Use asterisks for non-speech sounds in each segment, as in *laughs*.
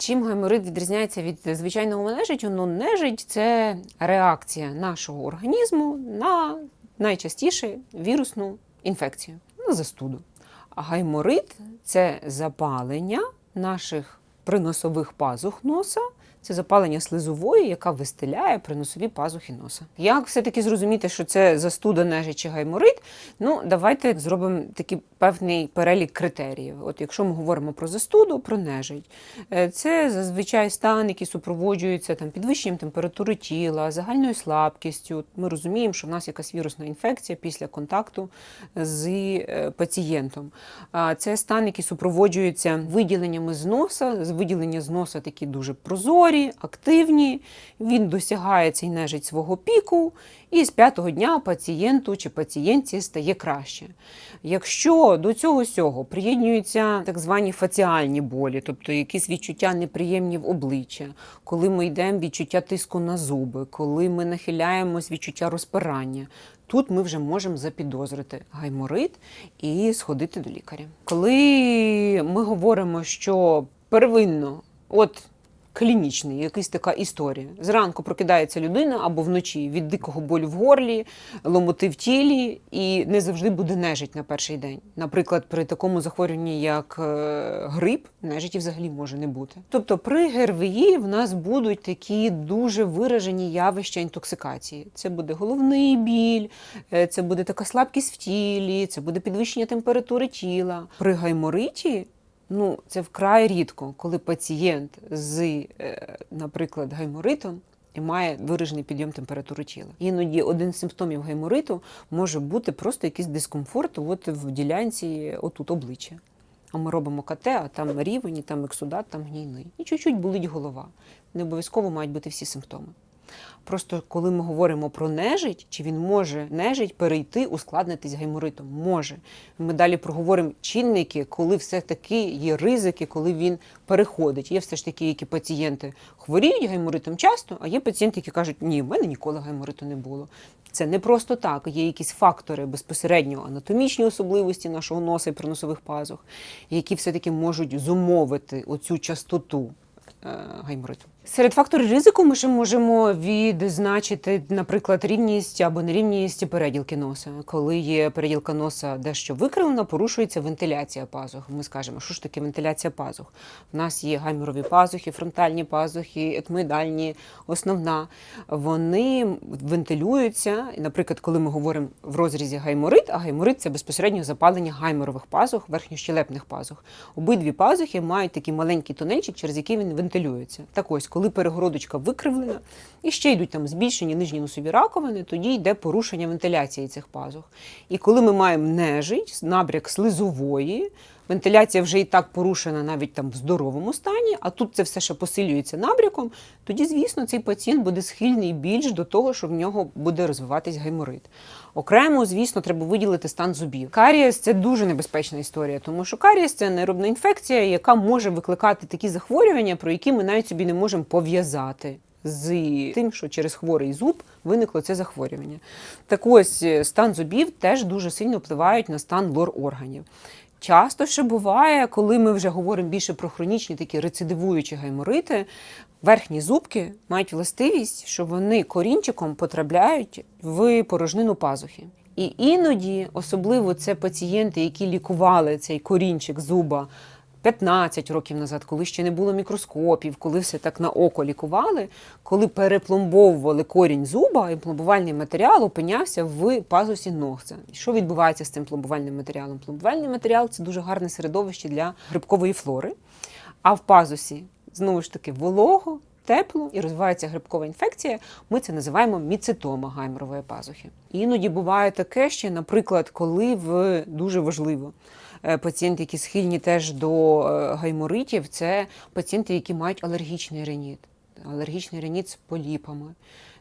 Чим гайморит відрізняється від звичайного нежиттю? Ну, нежить це реакція нашого організму на найчастіше вірусну інфекцію, на застуду. А гайморит це запалення наших приносових пазух носа. Це запалення слизової, яка вистеляє приносові пазухи носа. Як все-таки зрозуміти, що це застуда нежить чи гайморит? Ну, давайте зробимо такий певний перелік критеріїв. От якщо ми говоримо про застуду, про нежить, е, це зазвичай стан, який супроводжується там підвищенням температури тіла, загальною слабкістю. Ми розуміємо, що в нас якась вірусна інфекція після контакту з е, пацієнтом. Це стан, який супроводжується виділеннями з носа. Виділення з носа такі дуже прозорі, активні. Він досягає нежить свого піку, і з п'ятого дня пацієнту чи пацієнтці стає краще. Якщо до цього сього приєднуються так звані фаціальні болі, тобто якісь відчуття неприємні в обличчя, коли ми йдемо відчуття тиску на зуби, коли ми нахиляємось відчуття розпирання. Тут ми вже можемо запідозрити гайморит і сходити до лікаря. Коли ми говоримо, що первинно, от клінічний, якась така історія. Зранку прокидається людина або вночі від дикого болю в горлі, ломоти в тілі, і не завжди буде нежить на перший день. Наприклад, при такому захворюванні, як е, грип, нежиті взагалі може не бути. Тобто при ГРВІ в нас будуть такі дуже виражені явища інтоксикації. Це буде головний біль, е, це буде така слабкість в тілі, це буде підвищення температури тіла. При гаймориті Ну, це вкрай рідко, коли пацієнт з, е, наприклад, гайморитом і має виражений підйом температури тіла. Іноді один з симптомів гаймориту може бути просто якийсь дискомфорт от в ділянці отут обличчя. А ми робимо КТ, а там рівень, там ексудат, там гнійний. І чуть-чуть болить голова. Не обов'язково мають бути всі симптоми. Просто коли ми говоримо про нежить, чи він може нежить перейти, ускладнитись гайморитом? Може. Ми далі проговоримо чинники, коли все-таки є ризики, коли він переходить. Є все ж таки, які пацієнти хворіють гайморитом часто, а є пацієнти, які кажуть, ні, в мене ніколи гаймориту не було. Це не просто так. Є якісь фактори безпосередньо анатомічні особливості нашого носа і приносових пазух, які все-таки можуть зумовити оцю частоту е, гаймориту. Серед факторів ризику ми ще можемо відзначити, наприклад, рівність або нерівність переділки носа. Коли є переділка носа дещо викривлена, порушується вентиляція пазух. Ми скажемо, що ж таке вентиляція пазух? У нас є гайморові пазухи, фронтальні пазухи, етмоїдальні, основна. Вони вентилюються. Наприклад, коли ми говоримо в розрізі гайморит, а гайморит це безпосередньо запалення гайморових пазух, верхньощелепних пазух. Обидві пазухи мають такий маленький тунельчик, через який він вентилюється. Так ось, коли перегородочка викривлена, і ще йдуть там збільшені нижні носові раковини, тоді йде порушення вентиляції цих пазух. І коли ми маємо нежить, набряк слизової, вентиляція вже і так порушена навіть там в здоровому стані, а тут це все ще посилюється набряком, тоді, звісно, цей пацієнт буде схильний більш до того, що в нього буде розвиватись гайморит. Окремо, звісно, треба виділити стан зубів. Карієс це дуже небезпечна історія, тому що карієс це анаеробна інфекція, яка може викликати такі захворювання, про які ми навіть собі не можемо пов'язати. З тим, що через хворий зуб виникло це захворювання. Так ось е, стан зубів теж дуже сильно впливають на стан лор органів. Часто ще буває, коли ми вже говоримо більше про хронічні такі рецидивуючі гайморити, верхні зубки мають властивість, що вони корінчиком потрапляють в порожнину пазухи. І іноді, особливо це пацієнти, які лікували цей корінчик зуба 15 років назад, коли ще не було мікроскопів, коли все так на око лікували, коли перепломбовували корінь зуба, і пломбувальний матеріал опинявся в пазусі ногтя. Що відбувається з цим пломбувальним матеріалом? Пломбувальний матеріал це дуже гарне середовище для грибкової флори, а в пазусі знову ж таки волого. Тепло і розвивається грибкова інфекція, ми це називаємо міцитома гайморової пазухи. Іноді буває таке ще, наприклад, коли в дуже важливо пацієнти, які схильні теж до е, гайморитів, це пацієнти, які мають алергічний реніт. Алергічний реніт з поліпами.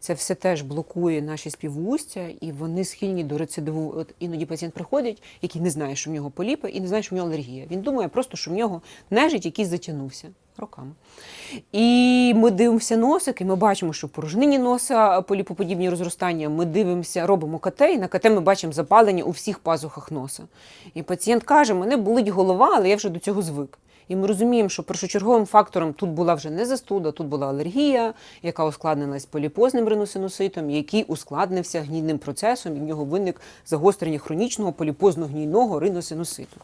Це все теж блокує наші співустя, і вони схильні до рецидиву. От іноді пацієнт приходить, який не знає, що в нього поліпи, і не знає, що в нього алергія. Він думає просто, що в нього нежить якийсь затягнувся. Роками. І ми дивимося носик, і ми бачимо, що в порожнині носа поліпоподібні розростання. Ми дивимося, робимо КТ, і на КТ ми бачимо запалення у всіх пазухах носа. І пацієнт каже: мене болить голова, але я вже до цього звик. І ми розуміємо, що першочерговим фактором тут була вже не застуда, тут була алергія, яка ускладнилась поліпозним риносинуситом, який ускладнився гнійним процесом, і в нього виник загострення хронічного поліпозно-гнійного риносинуситу.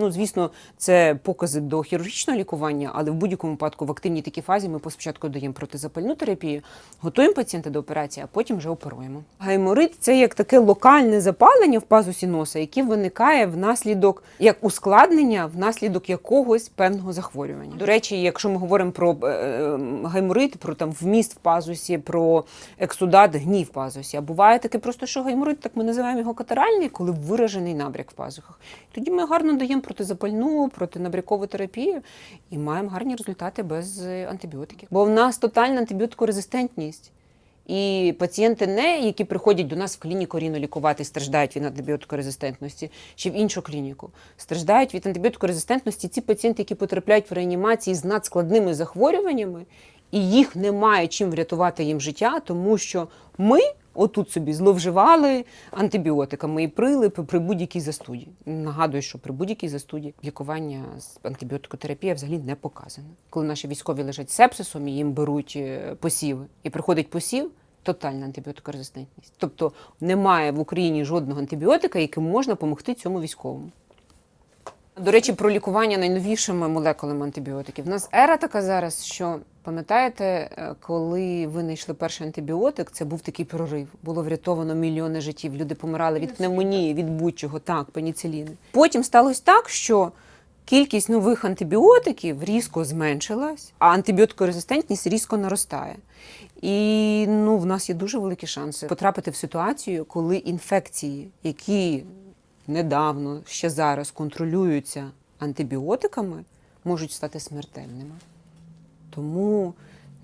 Ну, звісно, це покази до хірургічного лікування, але в будь-якому випадку в активній такій фазі ми спочатку даємо протизапальну терапію, готуємо пацієнта до операції, а потім вже оперуємо. Гайморит це як таке локальне запалення в пазусі носа, яке виникає внаслідок як ускладнення, внаслідок якогось певного захворювання. До речі, якщо ми говоримо про е, гайморит, про там вміст в пазусі, про ексудат, гній в пазусі. А буває таке просто, що гайморит, так ми називаємо його катаральний, коли виражений набряк в пазухах. Тоді ми гарно даємо протизапальну, протинабрякову терапію і маємо гарні результати без е, антибіотиків. Бо в нас тотальна антибіотикорезистентність. І пацієнти, не які приходять до нас в клініку ріно лікувати, страждають від антибіотикорезистентності, чи в іншу клініку, страждають від антибіотикорезистентності ці пацієнти, які потрапляють в реанімації з надскладними захворюваннями, і їх немає чим врятувати їм життя, тому що ми отут собі зловживали антибіотиками і прилипи при будь-якій застуді. Нагадую, що при будь-якій застуді лікування з антибіотикотерапія взагалі не показане. Коли наші військові лежать з сепсисом і їм беруть е, посіви, і приходить посів. Тотальна антибіотикорезистентність. Тобто немає в Україні жодного антибіотика, яким можна допомогти цьому військовому. До речі, про лікування найновішими молекулами антибіотиків. У нас ера така зараз, що пам'ятаєте, е, коли винайшли перший антибіотик, це був такий прорив. Було врятовано мільйони життів. Люди помирали від пневмонії, від будь-чого, так, пеніциліни. Потім сталося так, що кількість нових антибіотиків різко зменшилась, а антибіотикорезистентність різко наростає. І ну, в нас є дуже великі шанси потрапити в ситуацію, коли інфекції, які недавно, ще зараз контролюються антибіотиками, можуть стати смертельними. Тому,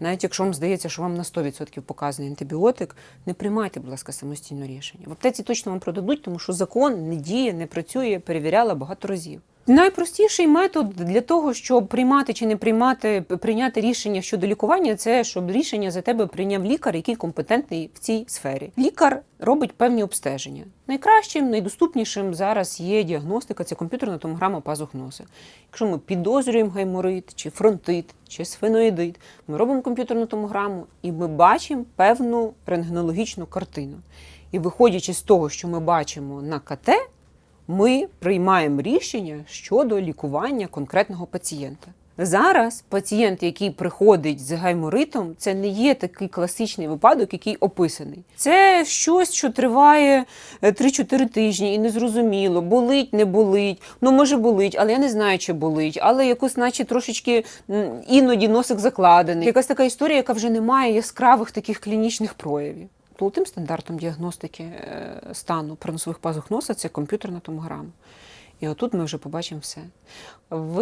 навіть якщо вам здається, що вам на 100% показаний антибіотик, не приймайте, будь ласка, самостійно рішення. В аптеці точно вам продадуть, тому що закон не діє, не працює, перевіряла багато разів. Найпростіший метод для того, щоб приймати чи не приймати прийняти рішення щодо лікування, це щоб рішення за тебе прийняв лікар, який компетентний в цій сфері. Лікар робить певні обстеження. Найкращим, найдоступнішим зараз є діагностика, це комп'ютерна томограма пазух носа. Якщо ми підозрюємо гайморит, чи фронтит, чи сфеноїдит, ми робимо комп'ютерну томограму і ми бачимо певну рентгенологічну картину. І виходячи з того, що ми бачимо на КТ, ми приймаємо рішення щодо лікування конкретного пацієнта. Зараз пацієнт, який приходить з гайморитом, це не є такий класичний випадок, який описаний. Це щось, що триває е, 3-4 тижні, і незрозуміло, болить, не болить. Ну може болить, але я не знаю, чи болить. Але якось, наче трошечки іноді носик закладений. Якась така історія, яка вже не має яскравих таких клінічних проявів. Золотим стандартом діагностики е, стану проносових пазух носа це комп'ютерна томограма. І отут ми вже побачимо все. В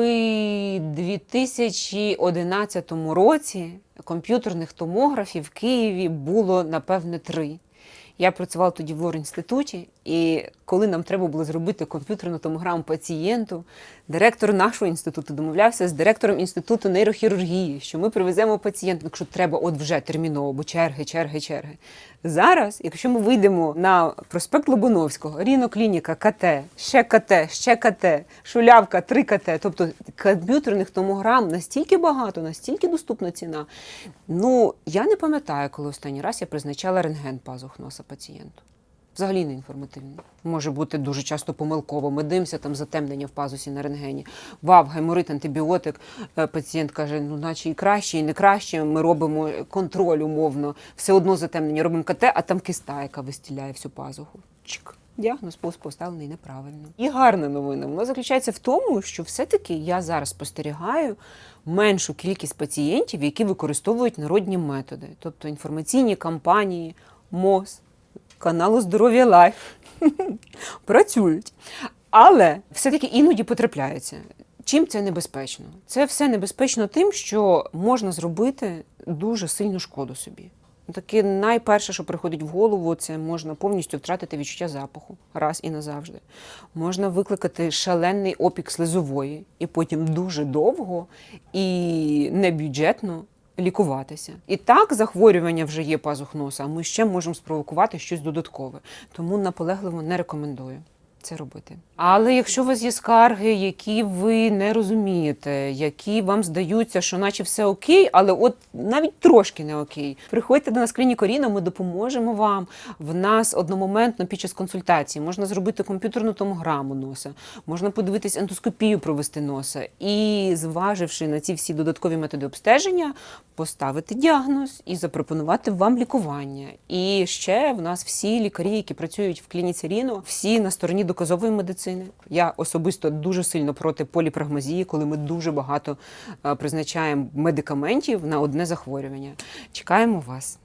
2011 році комп'ютерних томографів в Києві було, напевне, три. Я працювала тоді в лор-інституті, і коли нам треба було зробити комп'ютерну томограму пацієнту, директор нашого інституту домовлявся з директором інституту нейрохірургії, що ми привеземо пацієнта, якщо треба, от вже терміново, бо черги, черги, черги. Зараз, якщо ми вийдемо на проспект Лобановського, Ріноклініка, КТ, ще КТ, ще КТ, шулявка, 3 КТ, тобто комп'ютерних томограм настільки багато, настільки доступна ціна. Ну, я не пам'ятаю, коли останній раз я призначала рентген пазух носа пацієнту. Взагалі не інформативний. Може бути дуже часто помилково. Ми дивимося там затемнення в пазусі на рентгені. Вав, гайморит, антибіотик. Е, Пацієнт каже, ну наче і краще, і не краще. Ми робимо контроль умовно. Все одно затемнення. Робимо КТ, а там киста, яка вистіляє всю пазуху. Чик. Діагноз поставлений неправильно. І гарна новина. Вона заключається в тому, що все-таки я зараз спостерігаю меншу кількість пацієнтів, які використовують народні методи, тобто інформаційні кампанії, МОЗ, каналу Здоров'я Лайф *laughs* працюють. Але все-таки іноді потрапляються. Чим це небезпечно? Це все небезпечно тим, що можна зробити дуже сильну шкоду собі. Таке найперше, що приходить в голову, це можна повністю втратити відчуття запаху раз і назавжди. Можна викликати шалений опік слизової, і потім дуже довго і небюджетно лікуватися. І так захворювання вже є пазух носа, а ми ще можемо спровокувати щось додаткове. Тому наполегливо не рекомендую. Це робити. Але якщо у вас є скарги, які ви не розумієте, які вам здаються, що наче все окей, але от навіть трошки не окей, приходьте до нас клініку Ріно, ми допоможемо вам. В нас одномоментно під час консультації можна зробити комп'ютерну томограму носа, можна подивитись ендоскопію провести носа і, зваживши на ці всі додаткові методи обстеження, поставити діагноз і запропонувати вам лікування. І ще в нас всі лікарі, які працюють в клініці Ріно, всі на стороні доказової медицини. Я особисто дуже сильно проти поліпрагмазії, коли ми дуже багато е, призначаємо медикаментів на одне захворювання. Чекаємо вас.